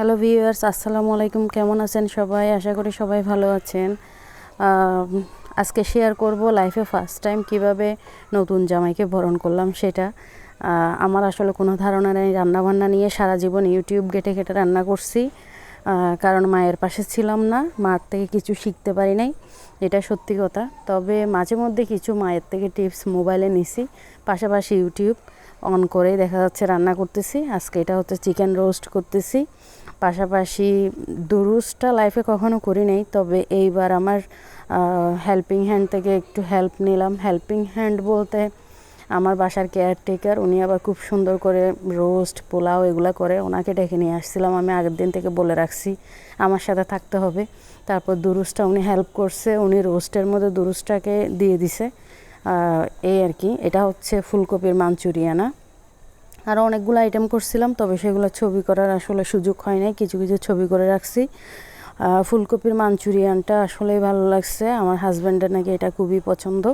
Hello viewers আসসালামু আলাইকুম কেমন আছেন সবাই? আশা করি সবাই ভালো আছেন। আজকে শেয়ার করব লাইফে ফার্স্ট টাইম কীভাবে নতুন জামাইকে বরণ করলাম সেটা। আমার আসলে কোনো ধারণা নেই। রান্নাবান্না নিয়ে সারা জীবন ইউটিউব ঘেটে ঘেটে রান্না করছি। কারণ মায়ের পাশে ছিলাম না। মার থেকে কিছু শিখতে পারি নাই। এটা সত্যি কথা। তবে মাঝে মধ্যে কিছু মায়ের থেকে টিপস মোবাইলে নিছি। পাশাপাশি ইউটিউব অন করে দেখা যাচ্ছে রান্না করতেছি। আজকে এটা হচ্ছে চিকেন রোস্ট করতেছি। পাশাপাশি দুরুসটা লাইফে কখনো করি নাই, তবে এইবার আমার হেল্পিং হ্যান্ড থেকে একটু হেল্প নিলাম। হেল্পিং হ্যান্ড বলতে আমার বাসার কেয়ারটেকার উনি আবার খুব সুন্দর করে রোস্ট পোলাও এগুলো করে, ওনাকে ডেকে নিয়ে আসছিলাম। আমি আগের দিন থেকে বলে রাখছি, আমার সাথে থাকতে হবে। তারপর দুরুসটা উনি হেল্প করছে, উনি রোস্টের মধ্যে দুরুসটাকে দিয়ে দিছে। এই আর কি। এটা হচ্ছে ফুলকপির মাঞ্চুরিয়ানা। আরও অনেকগুলো আইটেম করছিলাম, তবে সেগুলো ছবি করার আসলে সুযোগ হয় নাই। কিছু কিছু ছবি করে রাখছি। ফুলকপির মাঞ্চুরিয়ানটা আসলেই ভালো লাগছে। আমার হাজব্যান্ডের নাকি এটা খুবই পছন্দ।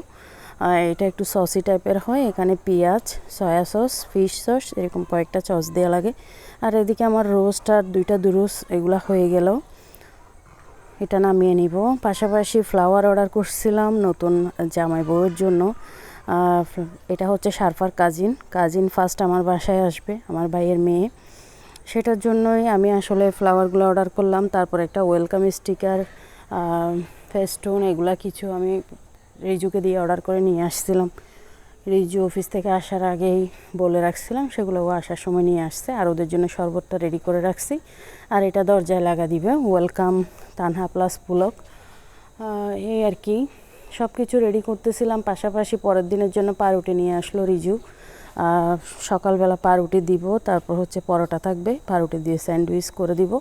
এটা একটু সসি টাইপের হয়, এখানে পেঁয়াজ সয়া সস ফিশ সস এরকম কয়েকটা সস দেওয়া লাগে। আর এদিকে আমার রোস্ট আর দুইটা দুরুস, এগুলা হয়ে গেল। এটা নামিয়ে নিব। পাশাপাশি ফ্লাওয়ার অর্ডার করছিলাম নতুন জামাই বউয়ের জন্য। এটা হচ্ছে সারফার কাজিন। কাজিন ফার্স্ট আমার বাসায় আসবে, আমার ভাইয়ের মেয়ে। সেটার জন্যই আমি আসলে ফ্লাওয়ারগুলো অর্ডার করলাম। তারপর একটা ওয়েলকাম স্টিকার ফেস্টুন এগুলা কিছু আমি রিজুকে দিয়ে অর্ডার করে নিয়ে আসছিলাম। রিজু অফিস থেকে আসার আগেই বলে রাখছিলাম সেগুলো ও আসার সময় নিয়ে আসছে। আর ওদের জন্য শরবতটা রেডি করে রাখছি। আর এটা দরজায় লাগা দিবে। Welcome Tanha plus Pulak. এই আর কি। সব কিছু রেডি করতেছিলাম, পাশাপাশি পরের দিনের জন্য পাউরুটি নিয়ে আসলো রিজু। সকালবেলা পাউরুটি দিব, তারপর হচ্ছে পরোটা থাকবে, পাউরুটি দিয়ে স্যান্ডউইচ করে দিব।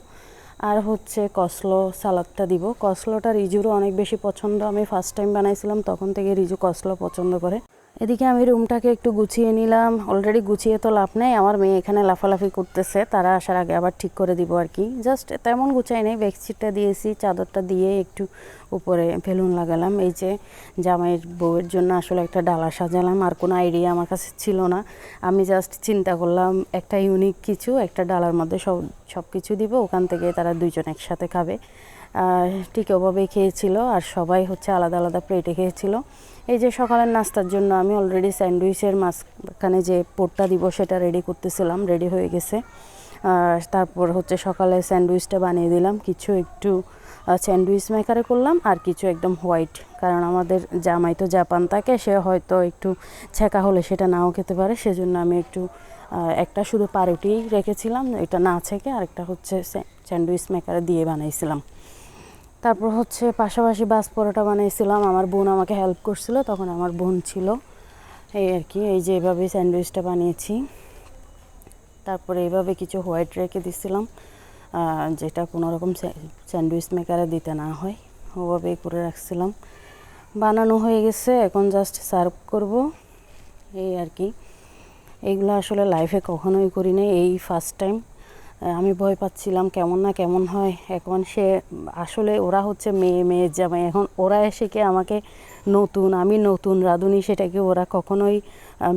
আর হচ্ছে কসলো সালাদটা দিব। কসলোটা রিজুরও অনেক বেশি পছন্দ। আমি ফার্স্ট টাইম বানাইছিলাম, তখন থেকে রিজু কসলো পছন্দ করে। এদিকে আমি রুমটাকে একটু গুছিয়ে নিলাম। অলরেডি গুছিয়ে তো লাভ নেই। আমার মেয়ে এখানে লাফালাফি করতেছে। তারা আসার আগে আবার ঠিক করে দিব আর কি। জাস্ট তেমন গুছাই নেই। বেডশিটটা দিয়েছি, চাদরটা দিয়ে একটু উপরে বেলুন লাগালাম। এই যে জামাইয়ের বউয়ের জন্য আসলে একটা ডালা সাজালাম। আর কোনো আইডিয়া আমার কাছে ছিল না। আমি জাস্ট চিন্তা করলাম, একটা ইউনিক কিছু, একটা ডালার মধ্যে সব সব কিছু দিব, ওখান থেকে তারা দুইজন একসাথে খাবে। ঠিক ওভাবেই খেয়েছিল আর সবাই হচ্ছে আলাদা আলাদা প্লেটে খেয়েছিল। এই যে সকালের নাস্তার জন্য আমি অলরেডি স্যান্ডউইচের মাঝখানে যে পোটটা দিব সেটা রেডি করতেছিলাম রেডি হয়ে গেছে। তারপর হচ্ছে সকালে স্যান্ডউইচটা বানিয়ে দিলাম, কিছু একটু স্যান্ডউইচ মেকারে করলাম আর কিছু একদম হোয়াইট কারণ আমাদের জামাই তো জাপান থাকে, সে হয়তো একটু ছেঁকা হলে সেটা নাও খেতে পারে, সেজন্য আমি একটু একটা শুধু পাউরুটি রেখেছিলাম, এটা না ছেঁকে আরেকটা হচ্ছে স্যান্ডউইচ মেকারে দিয়ে বানাইছিলাম। তারপর হচ্ছে পাশাপাশি বাস পরোটা বানাইছিলাম, আমার বোন আমাকে হেল্প করছিল, তখন আমার বোন ছিল। এই আর কি, এই যে এভাবে স্যান্ডউইচটা বানিয়েছি। তারপরে এইভাবে কিছু হোয়াইট রেখে দিছিলাম যেটা কোনো রকম স্যান্ডউইচ মেকারে দিতে না হয়, ওভাবেই করে রাখছিলাম। বানানো হয়ে গেছে, এখন জাস্ট সার্ভ করব। এই আর কি। এইগুলো আসলে লাইফে কখনোই করি নাই। এই ফার্স্ট টাইম আমি ভয় পাচ্ছিলাম কেমন না কেমন হয়। এখন সে, আসলে ওরা হচ্ছে মেয়ে, মেয়ের জামাই। এখন ওরা এসে কি আমাকে নতুন, আমি নতুন, রাঁধুনি সেটাকে ওরা কখনোই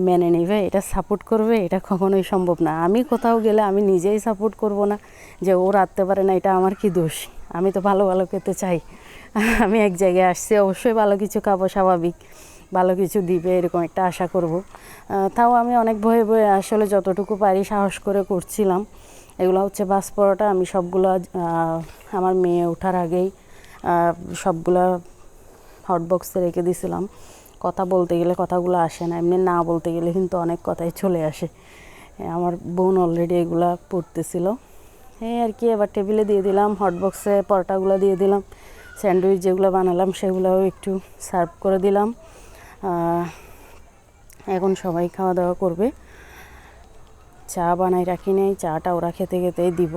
মেনে নেবে এটা সাপোর্ট করবে? এটা কখনোই সম্ভব না। আমি কোথাও গেলে আমি নিজেই সাপোর্ট করব না যে ও রাঁধতে পারে না, এটা আমার কি দোষ? আমি তো ভালো ভালো খেতে চাই। আমি এক জায়গায় আসছি, অবশ্যই ভালো কিছু খাব, স্বাভাবিক। ভালো কিছু দিবে, এরকম একটা আশা করব। তাও আমি অনেক ভয়ে ভয়ে আসলে যতটুকু পারি সাহস করে করছিলাম। এগুলো হচ্ছে বাস পরোটা, আমি সবগুলো আমার মেয়ে ওঠার আগেই সবগুলা হটবক্সে রেখে দিয়েছিলাম কথা বলতে গেলে কথাগুলো আসে না, এমনি না বলতে গেলে কিন্তু অনেক কথাই চলে আসে। আমার বোন অলরেডি এগুলা পড়তেছিল। এই আর কি, এবার টেবিলে দিয়ে দিলাম হটবক্সে পরোটাগুলো দিয়ে দিলাম। স্যান্ডউইচ যেগুলো বানালাম সেগুলোও একটু সার্ভ করে দিলাম। এখন সবাই খাওয়া দাওয়া করবে। চা বানাই রাখি নেই, চাটা ওরা খেতে খেতেই দিব।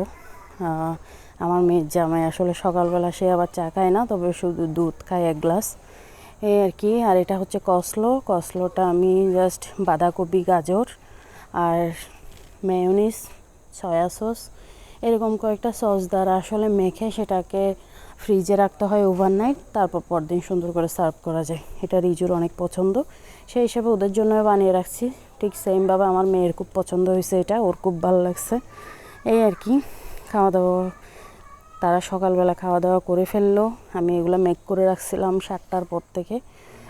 আমার মেয়ের জামাই আসলে সকালবেলা সে আবার চা খায় না, তবে শুধু দুধ খায় এক গ্লাস। এই আর কি, আর এটা হচ্ছে কসলো। কসলোটা আমি জাস্ট বাঁধাকপি, গাজর আর মেয়োনিস সয়া সস এরকম কয়েকটা সস দ্বারা আসলে মেখে সেটাকে ফ্রিজে রাখতে হয় ওভারনাইট তারপর পরদিন সুন্দর করে সার্ভ করা যায়। এটা রিজুর অনেক পছন্দ। সেই হিসাবে ওদের জন্য বানিয়ে রাখছি। ঠিক সেমভাবে আমার মেয়ের খুব পছন্দ হয়েছে এটা, ওর খুব ভালো লাগছে। এই আর কি, খাওয়া দাওয়া, তারা সকালবেলা খাওয়া দাওয়া করে ফেলল। আমি এগুলো মেক করে রাখছিলাম সাতটার পর থেকে।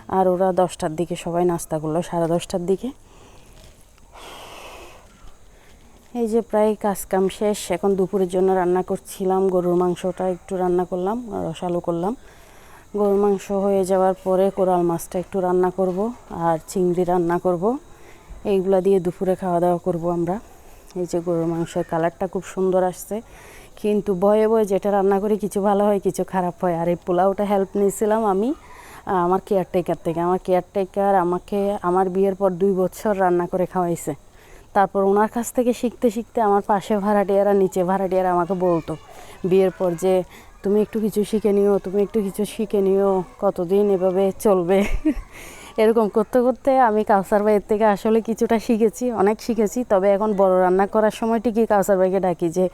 আর ওরা দশটার দিকে সবাই নাস্তা করল, সাড়ে দশটার দিকে। এই যে প্রায় কাজ কাম শেষ, এখন দুপুরের জন্য রান্না করছিলাম, গরুর মাংসটা একটু রান্না করলাম রসালো করলাম। গরুর মাংস হয়ে যাওয়ার পরে কোরাল মাছটা একটু রান্না করব আর চিংড়ি রান্না করব। এইগুলা দিয়ে দুপুরে খাওয়া দাওয়া করব আমরা। এই যে গরুর মাংসের কালারটা খুব সুন্দর আসছে, কিন্তু ভয়ে ভয়ে যেটা রান্না করি কিছু ভালো হয়, কিছু খারাপ হয়। আর এই পোলাওটা হেল্প নিয়েছিলাম আমি আমার কেয়ারটেকার থেকে। আমার কেয়ারটেকার আমাকে, আমার বিয়ের পর দুই বছর রান্না করে খাওয়াইছে। তারপর ওনার কাছ থেকে শিখতে শিখতে আমার পাশে ভাড়াটিয়ারা, নিচে ভাড়াটিয়ারা আমাকে বলতো, বিয়ের পর যে তুমি একটু কিছু শিখে নিও, তুমি একটু কিছু শিখে নিও, কতদিন এভাবে চলবে? এরকম করতে করতে আমি কাউসার ভাইয়ের থেকে আসলে কিছুটা শিখেছি, অনেক শিখেছি, তবে এখন বড় রান্না করার সময় ঠিকই কাউসার ভাইকে ডাকি যে,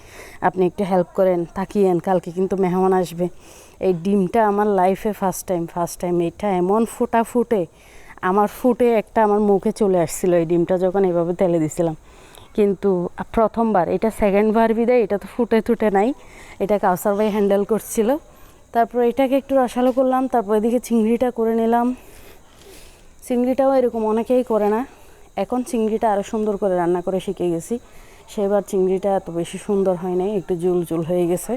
আপনি একটু হেল্প করেন, তাকিয়েন, কালকে কিন্তু মেহমান আসবে। এই ডিমটা আমার লাইফে ফার্স্ট টাইম ফার্স্ট টাইম এটা এমন ফোটা ফুটে আমার ফুটে একটা আমার মুখে চলে আসছিল এই ডিমটা যখন এভাবে তেলে দিছিলাম। কিন্তু প্রথমবার, এটা সেকেন্ড বার বিদায়, এটা তো ফুটে টুটে নাই। এটা কাউসার ভাই হ্যান্ডেল করছিল। তারপর এটাকে একটু রসালো করলাম, তারপর এদিকে চিংড়িটা করে নিলাম। চিংড়িটাও এরকম অনেকেই করে না। এখন চিংড়িটা আরও সুন্দর করে রান্না করে শিখে গেছি। সেবার চিংড়িটা এত বেশি সুন্দর হয় নাই, একটু জুল জুল হয়ে গেছে।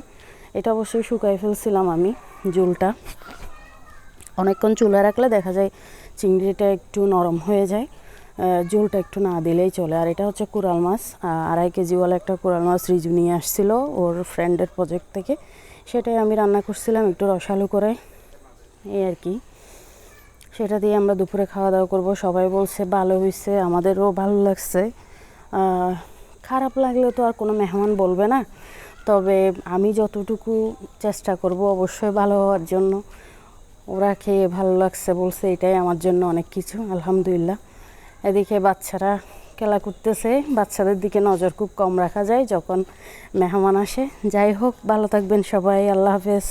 এটা অবশ্যই শুকাই ফেলছিলাম আমি জুলটা। অনেকক্ষণ চুলা রাখলে দেখা যায় চিংড়িটা একটু নরম হয়ে যায় ঝোলটা একটু না দিলেই চলে। আর এটা হচ্ছে কোরাল মাছ আড়াই কেজিওয়ালা একটা কোরাল মাছ রিজু নিয়ে আসছিল ওর ফ্রেন্ডের প্রজেক্ট থেকে। সেটাই আমি রান্না করছিলাম একটু রসালো করে, এই আর কি। সেটা দিয়ে আমরা দুপুরে খাওয়া দাওয়া করব। সবাই বলছে, ভালো হয়েছে আমাদেরও ভালো লাগছে। খারাপ লাগলে তো আর কোনো মেহমান বলবে না। তবে আমি যতটুকু চেষ্টা করব অবশ্যই ভালো হওয়ার জন্য। ওরা খেয়ে ভালো লাগছে বলছে, এটাই আমার জন্য অনেক কিছু, আলহামদুলিল্লাহ। এদিকে বাচ্চারা খেলা করতেছে, বাচ্চাদের দিকে নজর খুব কম রাখা যায় যখন মেহমান আসে। যাই হোক, ভালো থাকবেন সবাই, আল্লাহ হাফেজ।